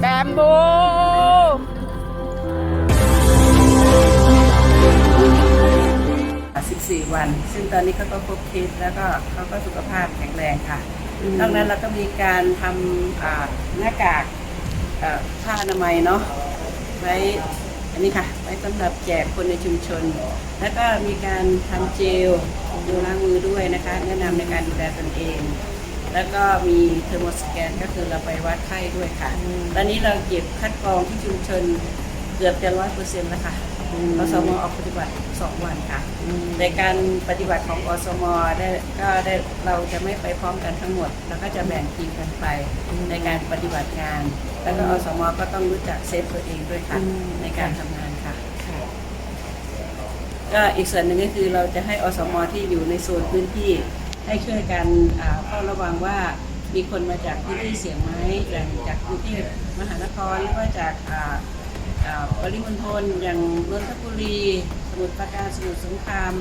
แบมบู 14 วัน ซึ่งตอนนี้เขาก็ครบคิดแล้วก็เขาก็สุขภาพแข็งแรงค่ะ นอกนั้นเราก็มีการทำหน้ากากผ้าอนามัยเนาะ ไว้อันนี้ค่ะ ไว้สำหรับแจกคนในชุมชน แล้วก็มีการทำเจลดูล้างมือด้วยนะคะ แนะนำในการดูแลตนเอง แล้วก็มีเทอร์โมสแกนก็คือเราไปวัดไข้ด้วยค่ะ ตอนนี้เราเก็บคัดกรองที่ชุมชนเกือบจะร้อยเปอร์เซ็นต์แล้วค่ะอืมอสมออกปฏิบัติ2วันค่ะ ในการปฏิบัติของอสมได้ก็ได้เราจะไม่ไปพร้อมกันทั้งหมด แล้วก็จะแบ่งทีมกันไปในการปฏิบัติงาน แล้วก็อสมก็ต้องรู้จักเซฟตัวเองด้วยค่ะอืมในการทำงานค่ะค่ะ ก็อีกส่วนหนึ่งก็คือเราจะให้อสมที่อยู่ในโซนพื้นที่ ให้ช่วยกันเฝ้าระวังว่ามีคนมาจากพื้นที่เสี่ยงไหมอย่างจากกรุงเทพมหานครหรือว่าจากอ่าอ่าปริมณฑลอย่างนนทบุรี สมุทรปราการสมุทรสงคราม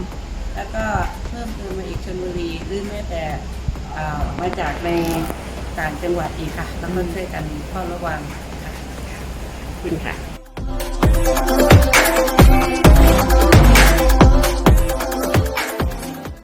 แล้วก็เพิ่มเติมมาอีกชลบุรีหรือแม้แต่อ่ามาจากในต่างจังหวัดอีกค่ะแล้วก็ช่วยกันเฝ้าระวังค่ะขอบคุณค่ะ